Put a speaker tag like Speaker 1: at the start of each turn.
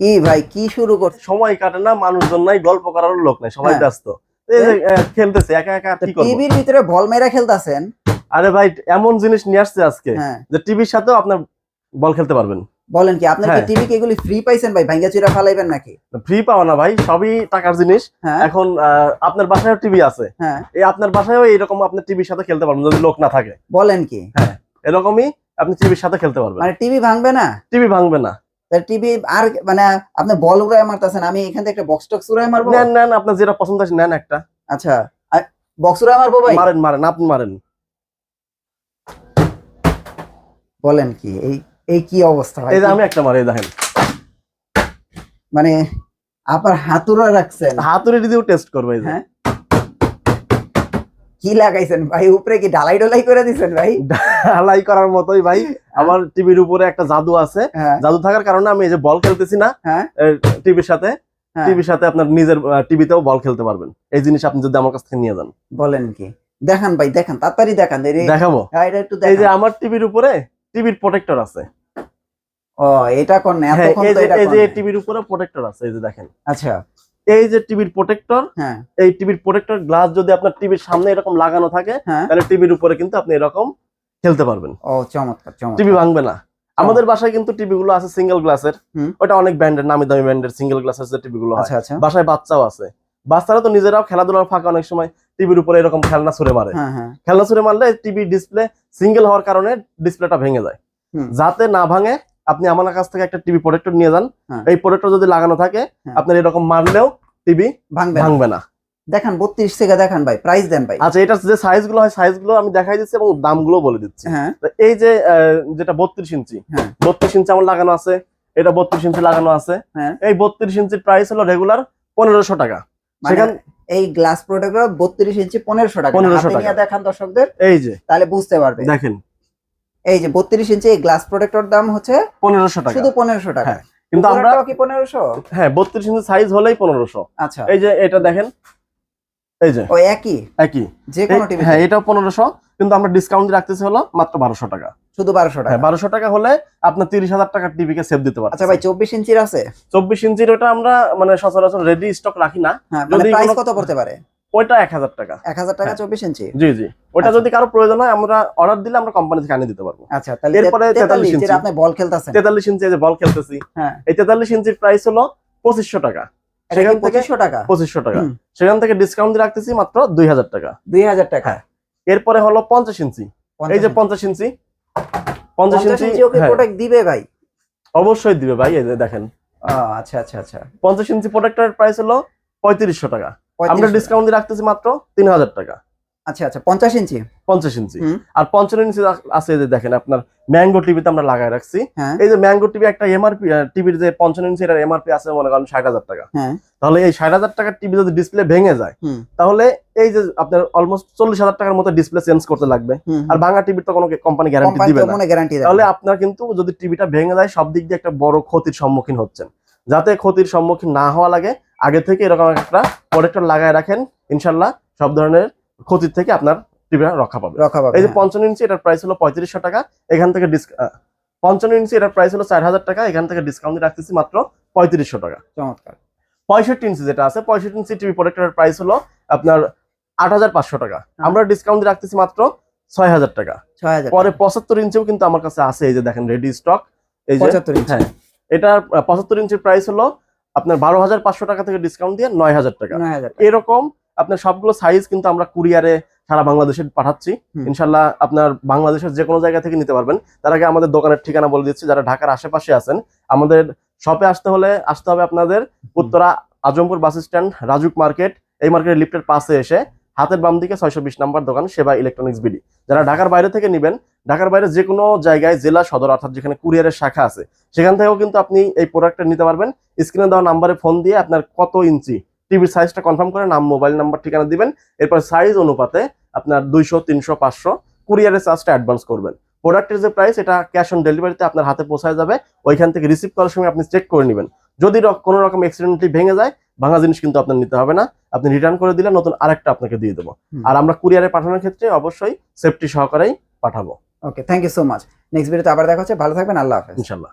Speaker 1: কি ভাই কি শুরু করছে
Speaker 2: সময় কাটে না মানুষজন নাই গল্প করার লোক নাই সবাই
Speaker 1: হ্যাঁ।
Speaker 2: ব্যস্ত। খেলতেছে একা একা
Speaker 1: টিভির ভিতরে বল মেরা খেলতেছেন।
Speaker 2: আরে ভাই এমন জিনিস নিয়ে আসছে আজকে
Speaker 1: হ্যাঁ।
Speaker 2: যে টিভির সাথেও আপনার বল খেলতে পারবেন।
Speaker 1: বলেন কি আপনার কি
Speaker 2: হ্যাঁ।
Speaker 1: টিভি কি এগুলি ফ্রি পাইছেন ভাই ভাঙ্গা চিরা ফালাইবেন নাকি?
Speaker 2: ফ্রি পাওয়া না ভাই সবই টাকার জিনিস। এখন আপনার বাসায় টিভি আছে।
Speaker 1: হ্যাঁ।
Speaker 2: এই আপনার বাসায়ও এরকম আপনি টিভির সাথে খেলতে পারবেন যদি লোক না থাকে।
Speaker 1: বলেন কি? হ্যাঁ।
Speaker 2: এরকমই আপনি টিভির সাথে খেলতে পারবেন।
Speaker 1: মানে টিভি ভাঙবে না?
Speaker 2: টিভি ভাঙবে না।
Speaker 1: টিভি আর মানে আপনি বল উড়ায় মারতেছেন আমি এখান থেকে একটা বক্স টক্স উড়ায় মারবো?
Speaker 2: নেন নেন আপনার যেটা পছন্দ আছে নেন একটা।
Speaker 1: আচ্ছা বক্স উড়ায় মারবো ভাই?
Speaker 2: মারেন মারেন আপনি মারেন।
Speaker 1: বলেন কি এই এই কি অবস্থা ভাই?
Speaker 2: এই আমি একটা মারি দেখেন।
Speaker 1: মানে আপনার হাতুড়া রাখছেন।
Speaker 2: হাতুড়ি দিয়েও টেস্ট করবে
Speaker 1: হ্যাঁ? কি লাগাইছেন ভাই? উপরে কি ঢালাই ঢালাই করে দিছেন ভাই?
Speaker 2: ঢালাই করার মতোই ভাই। আমার টিভির উপরে একটা জাদু আছে।
Speaker 1: হ্যাঁ।
Speaker 2: জাদু থাকার কারণে আমি এই যে বল খেলতেছি না
Speaker 1: হ্যাঁ।
Speaker 2: টিভির সাথে
Speaker 1: হ্যাঁ।
Speaker 2: টিভির সাথে আপনার নিজের টিভিতেও বল খেলতে পারবেন। এই জিনিস আপনি যদি আমার কাছ থেকে নিয়ে যান।
Speaker 1: বলেন কি? দেখান ভাই দেখান তাড়াতাড়ি দেখান।
Speaker 2: দেখাবো।
Speaker 1: এটা একটু
Speaker 2: এই যে আমার টিভির উপরে টিভির প্রোটেক্টর আছে।
Speaker 1: ও এটা কোন
Speaker 2: এই যে টিভির উপরে প্রোটেক্টর আছে এই যে দেখেন।
Speaker 1: আচ্ছা।
Speaker 2: এই যে টিভির প্রোটেক্টর
Speaker 1: হ্যাঁ।
Speaker 2: এই টিভির প্রোটেক্টর গ্লাস যদি আপনার টিভির সামনে এরকম লাগানো থাকে
Speaker 1: হ্যাঁ।
Speaker 2: তাহলে টিভির উপরে কিন্তু আপনি এরকম খেলতে পারবেন।
Speaker 1: ও চমৎকার চমৎকার।
Speaker 2: টিভি ভাঙবে না। আমাদের বাসায় কিন্তু টিভি গুলো আছে সিঙ্গেল গ্লাসের ওটা অনেক ব্র্যান্ডের নামি দামি ব্র্যান্ডের সিঙ্গেল গ্লাসের যে টিভি গুলো হয়।
Speaker 1: আচ্ছা আচ্ছা।
Speaker 2: বাসায় বাচ্চাও আছে। বাচ্চারা তো নিজেরাও খেলাধুলার ফাঁকা অনেক সময় টিভির উপরে এরকম খেলনা ছুড়ে মারে।
Speaker 1: হ্যাঁ হ্যাঁ।
Speaker 2: খেলনা ছুড়ে মারলে টিভি ডিসপ্লে সিঙ্গেল হওয়ার কারণে ডিসপ্লেটা ভেঙে যায়। যাতে না ভাঙে আপনি আমার কাছ থেকে একটা টিভি প্রোটেক্টর নিয়ে যান
Speaker 1: হ্যাঁ।
Speaker 2: এই প্রোটেক্টর যদি লাগানো থাকে
Speaker 1: হ্যাঁ।
Speaker 2: আপনার এরকম মারলেও টিভি
Speaker 1: ভাঙবে না। দেখান বত্রিশ থেকে দেখান ভাই প্রাইস দেন ভাই
Speaker 2: আচ্ছা এটা যে সাইজগুলো হয় সাইজগুলো আমি দেখাই দিচ্ছি এবং দামগুলো বলে দিচ্ছি
Speaker 1: হ্যাঁ
Speaker 2: এই যে যেটা বত্রিশ ইঞ্চি। বত্রিশ ইঞ্চি আমার লাগানো আছে এটা বত্রিশ ইঞ্চি লাগানো আছে। এই বত্রিশ ইঞ্চির প্রাইস হলো রেগুলার পনেরোশো টাকা
Speaker 1: মানে
Speaker 2: সেখান
Speaker 1: এই গ্লাস প্রোটেক্টর বত্রিশ ইঞ্চি পনেরোশো টাকা
Speaker 2: 1500
Speaker 1: হাতে
Speaker 2: টাকা।
Speaker 1: দেখান দর্শকদের
Speaker 2: এই যে
Speaker 1: তাহলে বুঝতে পারবে
Speaker 2: দেখেন
Speaker 1: এই যে বত্রিশ ইঞ্চি এই গ্লাস প্রোটেক্টর দাম হচ্ছে
Speaker 2: পনেরোশো টাকা।
Speaker 1: শুধু পনেরোশো টাকা।
Speaker 2: হ্যাঁ, কিন্তু আমরা
Speaker 1: কি পনেরোশো?
Speaker 2: হ্যাঁ বত্রিশ ইঞ্চি সাইজ হলেই পনেরোশো।
Speaker 1: আচ্ছা।
Speaker 2: এই যে এটা দেখেন এই যে।
Speaker 1: ও একই?
Speaker 2: একই।
Speaker 1: যে কোনো টিভি
Speaker 2: হ্যাঁ এটাও পনেরোশো কিন্তু আমরা ডিসকাউন্ট রাখতেছি হলো মাত্র বারোশো টাকা।
Speaker 1: শুধু বারোশো টাকা।
Speaker 2: হ্যাঁ বারোশো টাকা হলে আপনার তিরিশ হাজার টাকার টিভিকে সেভ দিতে পারছেন
Speaker 1: আচ্ছা ভাই চব্বিশ ইঞ্চির আছে?
Speaker 2: চব্বিশ ইঞ্চির ওটা আমরা মানে সচরাচর রেডি স্টক রাখি না।
Speaker 1: হ্যাঁ মানে
Speaker 2: যদি
Speaker 1: প্রাইস কত পড়তে পারে?
Speaker 2: ওইটা এক হাজার টাকা।
Speaker 1: এক হাজার টাকা
Speaker 2: হ্যাঁ।
Speaker 1: চব্বিশ ইঞ্চি?
Speaker 2: জি জি। ওটা
Speaker 1: আচ্ছা।
Speaker 2: যদি কারও প্রয়োজন হয় আমরা অর্ডার দিলে আমরা কোম্পানি থেকে আনিয়ে দিতে পারব।
Speaker 1: আচ্ছা তাহলে
Speaker 2: এরপরে
Speaker 1: তেতাল্লিশ
Speaker 2: ইঞ্চি।
Speaker 1: আপনি বল খেলতেছেন।
Speaker 2: তেতাল্লিশ ইঞ্চি যে বল খেলতেছি
Speaker 1: হ্যাঁ।
Speaker 2: এই তেতাল্লিশ ইঞ্চির প্রাইস হলো পঁচিশশো টাকা। সেখান থেকে
Speaker 1: টাকা?
Speaker 2: পঁচিশশো টাকা। সেখান থেকে ডিসকাউন্ট দিয়ে রাখতেছি মাত্র দুই হাজার টাকা।
Speaker 1: দুই হাজার টাকা।
Speaker 2: হ্যাঁ। এরপরে হলো পঞ্চাশ ইঞ্চি। এই যে পঞ্চাশ ইঞ্চি। পঞ্চাশ ইঞ্চি
Speaker 1: ওকে
Speaker 2: হ্যাঁ,
Speaker 1: প্রোডাক্ট দিবে ভাই?
Speaker 2: অবশ্যই দিবে ভাই এই যে দেখেন।
Speaker 1: আচ্ছা আচ্ছা আচ্ছা।
Speaker 2: পঞ্চাশ ইঞ্চি প্রোডাক্টের প্রাইস হলো পঁয়ত্রিশশো টাকা। আমরা ডিসকাউন্ট দিয়ে রাখতেছি মাত্র তিন হাজার টাকা।
Speaker 1: আচ্ছা আচ্ছা পঞ্চাশ ইঞ্চি?
Speaker 2: পঞ্চাশ ইঞ্চি। আর পঞ্চান্ন ইঞ্চি আছে যে দেখেন আপনার ম্যাঙ্গো টিভিতে আমরা লাগাই রাখছি।
Speaker 1: হ্যাঁ।
Speaker 2: এই যে ম্যাঙ্গো টিভি একটা এমআরপি টিভির যে পঞ্চান্ন ইঞ্চি এটার এমআরপি আছে মনে করেন ষাট হাজার টাকা।
Speaker 1: হ্যাঁ।
Speaker 2: তাহলে এই ষাট হাজার টাকার টিভি যদি ডিসপ্লে ভেঙে যায় তাহলে এই যে আপনার অলমোস্ট চল্লিশ হাজার টাকার মতো ডিসপ্লে চেঞ্জ করতে লাগবে। আর ভাঙা টিভির তো কোনো কোম্পানি গ্যারান্টি দিবে না। তাহলে আপনার কিন্তু যদি টিভিটা ভেঙে যায় সব দিক দিয়ে একটা বড় ক্ষতির সম্মুখীন হচ্ছেন। যাতে ক্ষতির সম্মুখীন না হওয়া লাগে। আগে থেকে এরকম একটা প্রোটেক্টর লাগায় রাখেন ইনশাল্লাহ সব ধরনের ক্ষতির থেকে আপনার টিভিটা রক্ষা পাবে
Speaker 1: রক্ষা পাবে
Speaker 2: এই যে
Speaker 1: হ্যাঁ।
Speaker 2: পঞ্চান্ন ইঞ্চি এটার প্রাইস হলো পঁয়ত্রিশশো টাকা এখান থেকে পঞ্চান্ন ইঞ্চি এটার প্রাইস হলো চার হাজার টাকা এখান থেকে ডিসকাউন্ট রাখতেছি মাত্র পঁয়ত্রিশশো টাকা।
Speaker 1: চমৎকার।
Speaker 2: পঁয়ষট্টি ইঞ্চি যেটা আছে পঁয়ষট্টি ইঞ্চি টিভি প্রোডাক্টের প্রাইস হলো আপনার আট হাজার পাঁচশো টাকা।
Speaker 1: হ্যাঁ।
Speaker 2: আমরা ডিসকাউন্ট রাখতেছি মাত্র ছয় হাজার টাকা।
Speaker 1: ছয় হাজার
Speaker 2: পরে পঁচাত্তর ইঞ্চিও কিন্তু আমার কাছে আছে এই যে দেখেন রেডি স্টক এই যে
Speaker 1: পঁচাত্তর ইঞ্চি।
Speaker 2: হ্যাঁ। এটার পঁচাত্তর ইঞ্চির প্রাইস হলো আপনার বারো হাজার পাঁচশো টাকা থেকে ডিসকাউন্ট দিয়ে নয় হাজার টাকা। এরকম আপনার সবগুলো সাইজ কিন্তু আমরা কুরিয়ারে সারা বাংলাদেশে পাঠাচ্ছি। ইনশাল্লাহ আপনার বাংলাদেশের যে কোনো জায়গা থেকে নিতে পারবেন। তার আগে আমাদের দোকানের ঠিকানা বলে দিচ্ছি যারা ঢাকার আশেপাশে আছেন আমাদের শপে আসতে হলে আসতে হবে আপনাদের Uttara Azampur bus stand Rajuk market এই মার্কেটের লিফটের পাশে এসে হাতের বাম দিকে ছয়শো বিশ নাম্বার দোকান সেবা ইলেকট্রনিক্স বিডি। যারা ঢাকার বাইরে থেকে নেবেন, ঢাকার বাইরে যে কোনো জায়গায়, জেলা, সদর, অর্থাৎ যেখানে কুরিয়ারের শাখা আছে, সেখান থেকেও কিন্তু আপনি এই প্রোডাক্টটা নিতে পারবেন। স্ক্রিনে দেওয়া নাম্বারে ফোন দিয়ে আপনার কত ইঞ্চি টিভির সাইজটা কনফার্ম করে নাম মোবাইল নাম্বার ঠিকানা দিবেন। এরপর সাইজ অনুপাতে আপনার দুইশো, তিনশো, পাঁচশো কুরিয়ারের চার্জটা অ্যাডভান্স করবেন। প্রোডাক্টের যে প্রাইস এটা ক্যাশ অন ডেলিভারিতে আপনার হাতে পৌঁছায় যাবে। ওইখান থেকে রিসিভ করার সময় আপনি চেক করে নেবেন। যদি কোনো রকম অ্যাক্সিডেন্টলি ভেঙে যায়, ভাঙা জিনিস কিন্তু আপনার নিতে হবে না। আপনি রিটার্ন করে দিলে নতুন আরেকটা আপনাকে দিয়ে দেবো। আর আমরা কুরিয়ারে পাঠানোর ক্ষেত্রে অবশ্যই সেফটি সহকারেই পাঠাবো।
Speaker 1: Okay thank you so much next ভিডিওতে আবার দেখা হচ্ছে। ভালো থাকবেন আল্লাহ হাফেজ।
Speaker 2: ইনশাল্লাহ